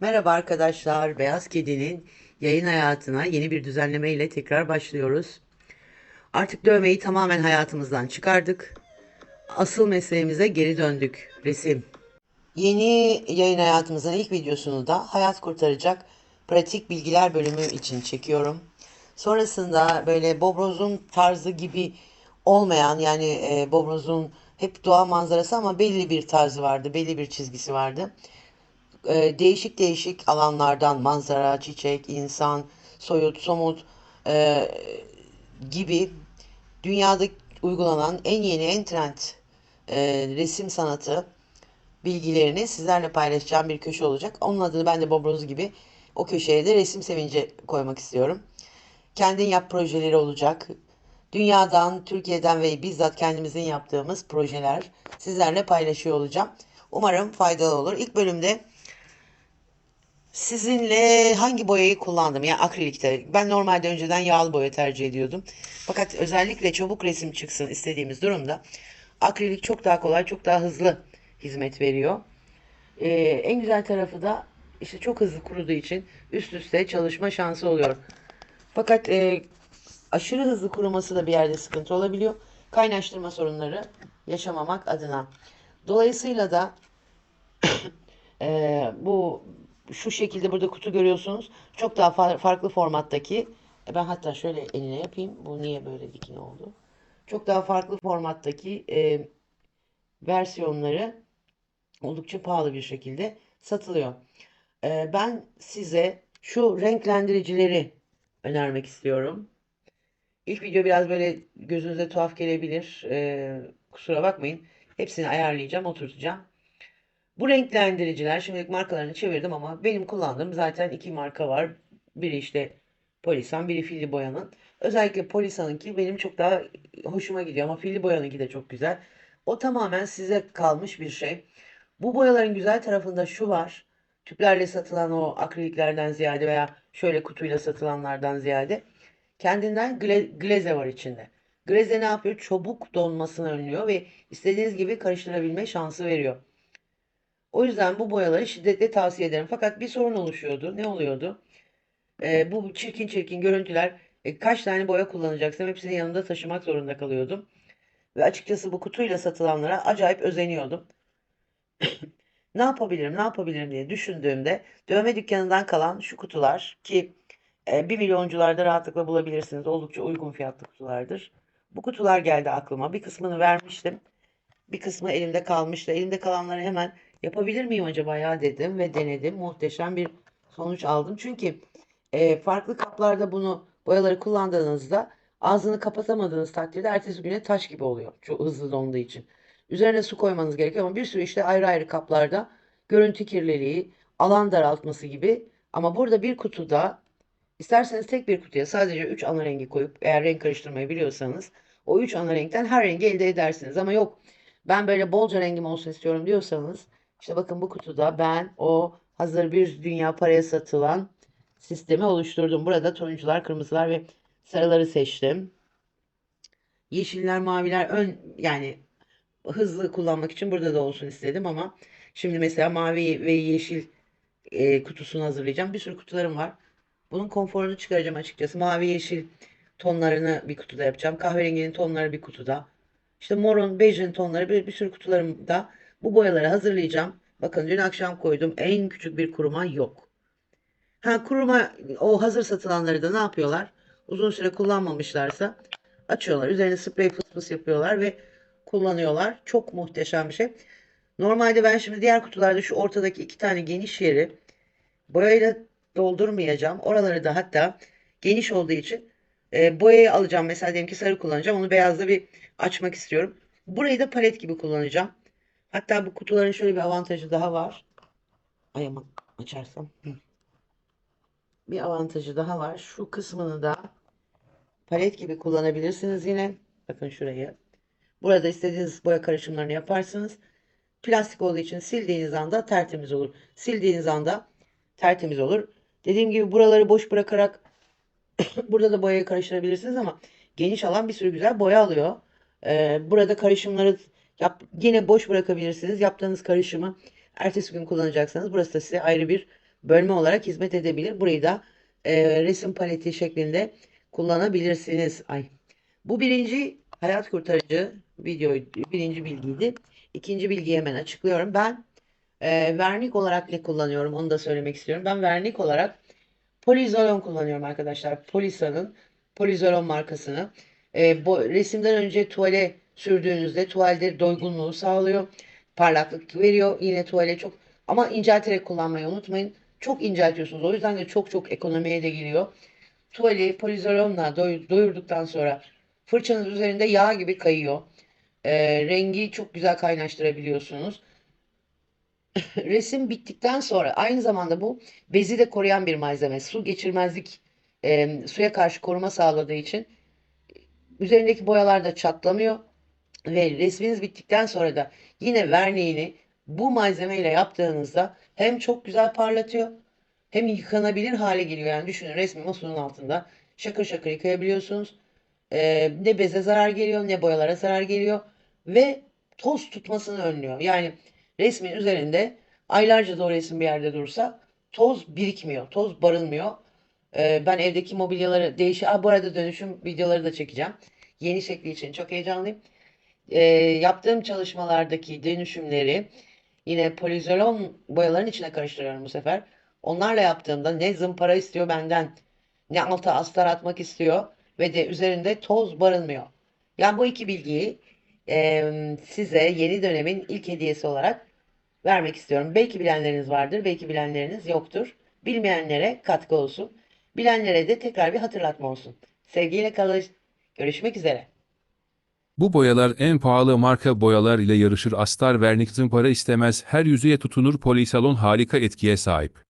Merhaba arkadaşlar. Beyaz Kedi'nin yayın hayatına yeni bir düzenleme ile tekrar başlıyoruz. Artık dövmeyi tamamen hayatımızdan çıkardık. Asıl mesleğimize geri döndük. Resim. Yeni yayın hayatımızın ilk videosunu da hayat kurtaracak pratik bilgiler bölümü için çekiyorum. Sonrasında böyle Bobroz'un tarzı gibi olmayan yani e, Bobroz'un hep doğa manzarası ama belli bir tarzı vardı, belli bir çizgisi vardı e, değişik değişik alanlardan manzara, çiçek, insan, soyut, somut e, gibi dünyada uygulanan en yeni, en trend e, resim sanatı bilgilerini sizlerle paylaşacağım bir köşe olacak. Onun adını ben de Bobroz gibi o köşeye de resim sevinci koymak istiyorum. Kendin yap projeleri olacak. Dünyadan, Türkiye'den ve bizzat kendimizin yaptığımız projeler sizlerle paylaşıyor olacağım. Umarım faydalı olur. İlk bölümde Sizinle hangi boyayı kullandım? Yani akrilikte. Ben normalde önceden yağlı boya tercih ediyordum. Fakat özellikle çabuk resim çıksın istediğimiz durumda akrilik çok daha kolay, çok daha hızlı hizmet veriyor. Ee, en güzel tarafı da işte çok hızlı kuruduğu için üst üste çalışma şansı oluyor. Fakat e, aşırı hızlı kuruması da bir yerde sıkıntı olabiliyor. Kaynaştırma sorunları yaşamamak adına. Dolayısıyla da e, bu şu şekilde burada kutu görüyorsunuz. Çok daha fa- farklı formattaki. e, Ben hatta şöyle eline yapayım. Bu niye böyle dikine oldu? Çok daha farklı formattaki e, versiyonları oldukça pahalı bir şekilde satılıyor. E, ben size şu renklendiricileri önermek istiyorum. İlk video biraz böyle gözünüze tuhaf gelebilir. E, kusura bakmayın. Hepsini ayarlayacağım, oturtacağım. Bu renklendiriciler şimdilik markalarını çevirdim ama benim kullandığım zaten iki marka var. Biri işte Polisan, biri Filli Boya'nın. Özellikle Polisan'ınki benim çok daha hoşuma gidiyor ama Filli Boya'nınki de çok güzel. O tamamen size kalmış bir şey. Bu boyaların güzel tarafında şu var. Tüplerle satılan o akriliklerden ziyade veya şöyle kutuyla satılanlardan ziyade kendinden gle- gleze var içinde. Gleze ne yapıyor? Çabuk donmasını önlüyor ve istediğiniz gibi karıştırabilme şansı veriyor. O yüzden bu boyaları şiddetle tavsiye ederim. Fakat bir sorun oluşuyordu. Ne oluyordu? Ee, bu çirkin çirkin görüntüler e, kaç tane boya kullanacaksam hepsini yanımda taşımak zorunda kalıyordum. Ve açıkçası bu kutuyla satılanlara acayip özeniyordum. Ne yapabilirim, ne yapabilirim diye düşündüğümde dövme dükkanından kalan şu kutular ki e, 1 milyoncularda rahatlıkla bulabilirsiniz. Oldukça uygun fiyatlı kutulardır. Bu kutular geldi aklıma. Bir kısmını vermiştim. Bir kısmı elimde kalmıştı. Elimde kalanları hemen yapabilir miyim acaba ya dedim ve denedim. Muhteşem bir sonuç aldım. Çünkü e, farklı kaplarda bunu boyaları kullandığınızda ağzını kapatamadığınız takdirde ertesi güne taş gibi oluyor. Çok hızlı donduğu için. Üzerine su koymanız gerekiyor ama bir sürü işte ayrı ayrı kaplarda görüntü kirliliği, alan daraltması gibi. Ama burada bir kutuda isterseniz tek bir kutuya sadece 3 ana rengi koyup eğer renk karıştırmayı biliyorsanız o 3 ana renkten her rengi elde edersiniz. Ama yok ben böyle bolca rengim olsun istiyorum diyorsanız işte bakın bu kutuda ben o hazır bir dünya paraya satılan sistemi oluşturdum. Burada turuncular, kırmızılar ve sarıları seçtim. Yeşiller, maviler ön yani hızlı kullanmak için burada da olsun istedim ama şimdi mesela mavi ve yeşil e, kutusunu hazırlayacağım. Bir sürü kutularım var. Bunun konforunu çıkaracağım açıkçası. Mavi yeşil tonlarını bir kutuda yapacağım. Kahverenginin tonları bir kutuda. İşte morun, bejin tonları bir, bir sürü kutularımda bu boyaları hazırlayacağım. Bakın dün akşam koydum. En küçük bir kuruma yok. Ha kuruma o hazır satılanları da ne yapıyorlar? Uzun süre kullanmamışlarsa açıyorlar. Üzerine sprey fıs fıs yapıyorlar ve kullanıyorlar. Çok muhteşem bir şey. Normalde ben şimdi diğer kutularda şu ortadaki iki tane geniş yeri boyayla doldurmayacağım. Oraları da hatta geniş olduğu için e, boyayı alacağım. Mesela diyelim ki sarı kullanacağım. Onu beyazla bir açmak istiyorum. Burayı da palet gibi kullanacağım. Hatta bu kutuların şöyle bir avantajı daha var. Ay aman açarsam. Hı. Bir avantajı daha var. Şu kısmını da palet gibi kullanabilirsiniz yine. Bakın şurayı. Burada istediğiniz boya karışımlarını yaparsınız. Plastik olduğu için sildiğiniz anda tertemiz olur. Sildiğiniz anda tertemiz olur. Dediğim gibi buraları boş bırakarak burada da boyayı karıştırabilirsiniz ama geniş alan bir sürü güzel boya alıyor. Ee, burada karışımları yap, yine boş bırakabilirsiniz. Yaptığınız karışımı ertesi gün kullanacaksanız burası da size ayrı bir bölme olarak hizmet edebilir. Burayı da e, resim paleti şeklinde kullanabilirsiniz. Ay. Bu birinci hayat kurtarıcı video, birinci bilgiydi. İkinci bilgiyi hemen açıklıyorum. Ben e, vernik olarak ne kullanıyorum onu da söylemek istiyorum. Ben vernik olarak Polizolon kullanıyorum arkadaşlar. Polisa'nın Polizolon markasını. E, bu resimden önce tuvale sürdüğünüzde tuvalde doygunluğu sağlıyor. Parlaklık veriyor. Yine tuvale çok ama incelterek kullanmayı unutmayın. Çok inceltiyorsunuz. O yüzden de çok çok ekonomiye de giriyor. Tuvali polizolonla doy- doyurduktan sonra fırçanın üzerinde yağ gibi kayıyor. E, rengi çok güzel kaynaştırabiliyorsunuz. Resim bittikten sonra aynı zamanda bu bezi de koruyan bir malzeme. Su geçirmezlik, e, suya karşı koruma sağladığı için üzerindeki boyalar da çatlamıyor. Ve resminiz bittikten sonra da yine verniğini bu malzemeyle yaptığınızda hem çok güzel parlatıyor hem yıkanabilir hale geliyor. Yani düşünün resmi masanın altında şakır şakır yıkayabiliyorsunuz. Ee, ne beze zarar geliyor ne boyalara zarar geliyor ve toz tutmasını önlüyor. Yani resmin üzerinde aylarca da o resim bir yerde dursa toz birikmiyor, toz barınmıyor. Ee, ben evdeki mobilyaları değişi... Aa, bu arada dönüşüm videoları da çekeceğim. Yeni şekli için çok heyecanlıyım. Ee, yaptığım çalışmalardaki dönüşümleri yine polizolon boyaların içine karıştırıyorum bu sefer. Onlarla yaptığımda ne zımpara istiyor benden ne alta astar atmak istiyor ve de üzerinde toz barınmıyor. Yani bu iki bilgiyi em, size yeni dönemin ilk hediyesi olarak vermek istiyorum. Belki bilenleriniz vardır, belki bilenleriniz yoktur. Bilmeyenlere katkı olsun. Bilenlere de tekrar bir hatırlatma olsun. Sevgiyle kalın. Görüşmek üzere. Bu boyalar en pahalı marka boyalar ile yarışır. Astar vernik zımpara istemez. Her yüzeye tutunur. Polisalon harika etkiye sahip.